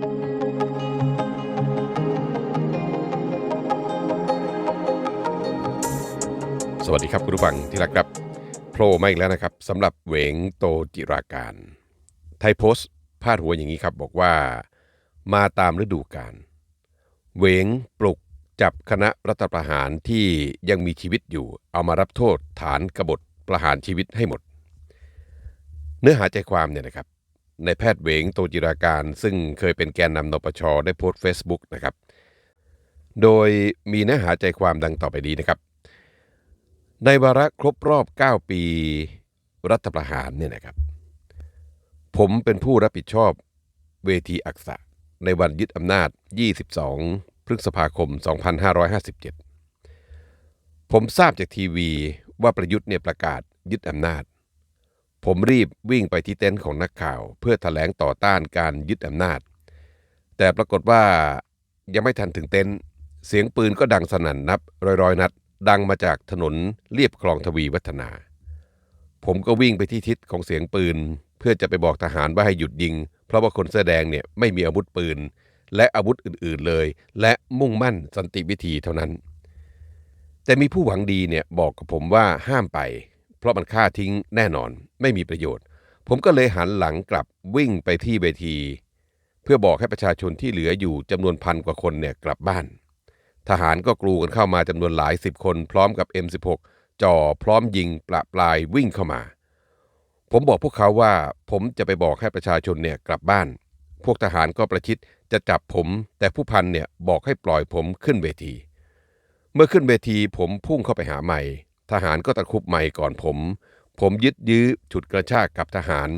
สวัสดีครับคุณผู้ฟังที่รักครับโผล่มาอีกแล้วนะครับสำหรับเหวงโตจิราการ ไทยโพสต์พาดหัวอย่างนี้ครับบอกว่ามาตามฤดูกาลเหวงปลุกจับคณะรัฐประหารที่ยังมีชีวิตอยู่ เอามารับโทษฐานกบฏประหารชีวิตให้หมด เนื้อหาใจความเนี่ยนะครับ ในแพทย์เหวงโตจิราการ ซึ่งเคยเป็นแกนนำนปชได้โพสต์ Facebook นะครับ โดยมีเนื้อหาใจความดังต่อไปนี้นะครับ ในวาระครบรอบ 9 ปีรัฐประหารเนี่ยนะครับ ผมเป็นผู้รับผิดชอบเวทีอักษะ ในวันยึดอำนาจ 22 พฤษภาคม 2557 ผมทราบจากทีวีว่าประยุทธ์เนี่ยประกาศยึดอำนาจ ผมรีบวิ่งไปที่เต็นท์ของนักข่าว เพื่อถแถลงต่อต้านการยึดอำนาจ แต่ปรากฏว่ายังไม่ทันถึงเต็นท์เสียงปืนก็ดังสนั่นนับร้อยๆนัด ดังมาจากถนนเลียบคลองทวีวัฒนา ผมก็วิ่งไปที่ทิศของเสียงปืน เพื่อจะไปบอกทหารว่าให้หยุดยิง เพราะว่าคนเสื้อแดงเนี่ยไม่มีอาวุธปืน และอาวุธอื่นๆเลย และมุ่งมั่นสันติวิธีเท่านั้น แต่มีผู้หวังดีเนี่ยบอกกับผมว่าห้ามไป เพราะมันฆ่าทิ้งแน่นอนไม่มีประโยชน์ ผมก็เลยหันหลังกลับวิ่งไปที่เวที เพื่อบอกให้ประชาชนที่เหลืออยู่จำนวนพันกว่าคนเนี่ยกลับบ้าน ทหารก็กรูกันเข้ามาจำนวนหลายสิบคน พร้อมกับ M16 จ่อพร้อมยิงปละปลายวิ่งเข้ามา ผมบอกพวกเขาว่าผมจะไปบอกให้ประชาชนเนี่ยกลับบ้าน พวกทหารก็ประชิดจะจับผม แต่ผู้พันเนี่ยบอกให้ปล่อยผมขึ้นเวที เมื่อขึ้นเวทีผมพุ่งเข้าไปหาใหม่ ทหารก็ตะคุบใหม่ก่อนผม ผมยึดยื้อฉุดกระชากกับทหาร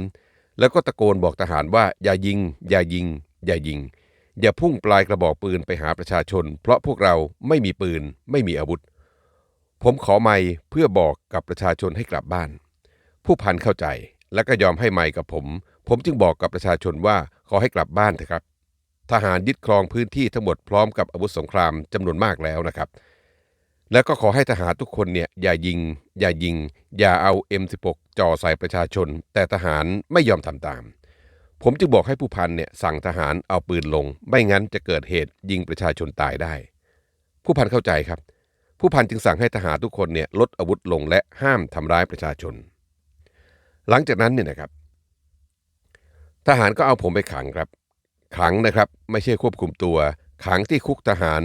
แล้วก็ตะโกนบอกทหารว่าอย่ายิง อย่ายิง อย่ายิง อย่าพุ่งปลายกระบอกปืนไปหาประชาชน เพราะพวกเราไม่มีปืน ไม่มีอาวุธ ผมขอไม้เพื่อบอกกับประชาชนให้กลับบ้าน ผู้พันเข้าใจและก็ยอมให้ไม้กับผม ผมจึงบอกกับประชาชนว่าขอให้กลับบ้านเถอะครับ ทหารยึดครองพื้นที่ทั้งหมดพร้อมกับอาวุธสงครามจำนวนมากแล้วนะครับ แล้วก็ขอให้ทหารทุกคนเนี่ยอย่ายิง อย่ายิง อย่าเอา M16 จ่อใส่ประชาชน แต่ทหารไม่ยอมทำตาม ผมจึงบอกให้ผู้พันเนี่ยสั่งทหารเอาปืนลง ไม่งั้นจะเกิดเหตุยิงประชาชนตายได้ ผู้พันเข้าใจครับ ผู้พันจึงสั่งให้ทหารทุกคนเนี่ยลดอาวุธลงและห้ามทำร้ายประชาชน หลังจากนั้นเนี่ยนะครับ ทหารก็เอาผมไปขังครับ ขังนะครับไม่ใช่ควบคุมตัว ขังที่คุกทหาร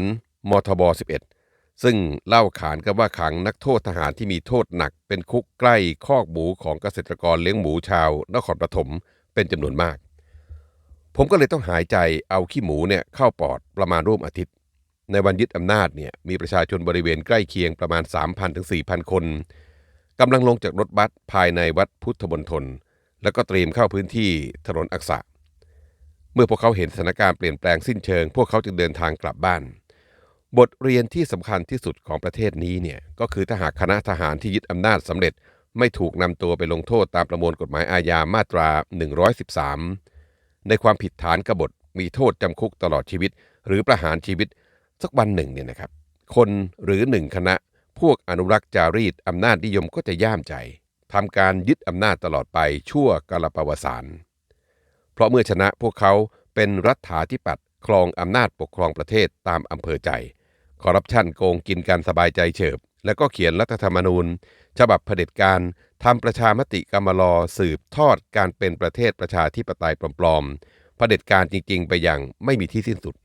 มทบ11 ซึ่งเล่าขานกันว่าขังนักโทษทหารที่มีโทษหนัก เป็นคุกใกล้คอกหมูของเกษตรกรเลี้ยงหมูชาวนครปฐมเป็นจำนวนมาก ผมก็เลยต้องหายใจเอาขี้หมูเนี่ยเข้าปอดประมาณร่วมอาทิตย์ ในวันยึดอำนาจเนี่ยมีประชาชนบริเวณใกล้เคียงประมาณ 3,000ถึง4,000 คนกำลังลงจากรถบัสภายในวัดพุทธมณฑลแล้วก็เตรียมเข้าพื้นที่ถนนอักษะ เมื่อพวกเขาเห็นสถานการณ์เปลี่ยนแปลงสิ้นเชิง พวกเขาจึงเดินทางกลับบ้าน บทเรียนที่สำคัญที่สุดของประเทศนี้เนี่ยก็คือถ้าหากคณะทหารที่ยึดอำนาจสำเร็จไม่ถูกนำตัวไปลงโทษตามประมวลกฎหมายอาญามาตรา 113 ในความผิดฐานกบฏมีโทษจำคุกตลอดชีวิต หรือประหารชีวิตสักวันหนึ่งเนี่ยนะครับ คนหรือหนึ่งคณะพวกอนุรักษ์จารีตอำนาจนิยมก็จะย่ามใจทำการยึดอำนาจตลอดไปชั่วกาลปวสานเพราะเมื่อชนะพวกเขาเป็นรัฐาธิปัตย์ครองอำนาจปกครองประเทศตามอำเภอใจ คอร์รัปชันโกงกินการสบายใจเฉิบ แล้วก็เขียนรัฐธรรมนูญ ฉบับเผด็จการทำประชามติกรรมลอสืบทอดการเป็นประเทศประชาธิปไตยปลอมๆเผด็จการจริงๆ ไปอย่างไม่มีที่สิ้นสุด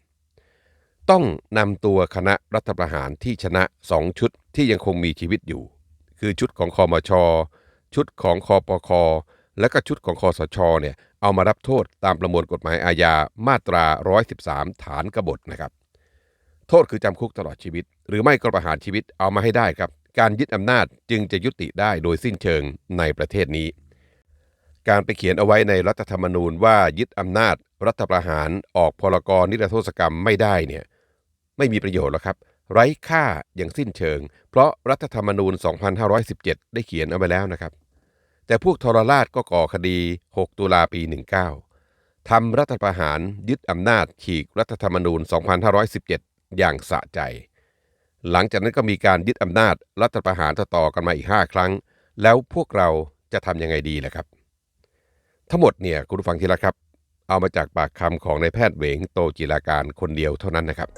ต้องนำตัวคณะรัฐประหารที่ชนะสองชุดที่ยังคงมีชีวิตอยู่ คือชุดของคอมชชุดของคอปคและก็ชุดของคอสชเนี่ยเอามารับโทษตามประมวลกฎหมายอาญามาตรา 113 ฐานกบฏนะครับ โทษคือจำคุกตลอดชีวิต หรือไม่ก็ประหารชีวิตเอามาให้ได้ครับ การยึดอำนาจจึงจะยุติได้โดยสิ้นเชิงในประเทศนี้ การไปเขียนเอาไว้ในรัฐธรรมนูญว่ายึดอำนาจ รัฐประหารออกพลกรนิรโทษกรรมไม่ได้เนี่ยไม่มีประโยชน์หรอกครับ ไร้ค่าอย่างสิ้นเชิง เพราะรัฐธรรมนูญ 2517 ได้เขียนเอาไว้แล้วนะครับ แต่พวกทรราชก็ก่อคดี 6 ตุลาปี 19ทำรัฐประหารยึดอำนาจฉีกรัฐธรรมนูญ 2517 อย่างสะใจ หลังจากนั้นก็มีการยึดอำนาจรัฐประหารต่อๆกันมาอีก 5 ครั้ง แล้วพวกเราจะทำยังไงดีล่ะครับ ทั้งหมดเนี่ยคุณผู้ฟังที่รักครับ เอามาจากปากคำของนายแพทย์เหวงโตจิราการคนเดียวเท่านั้นนะครับ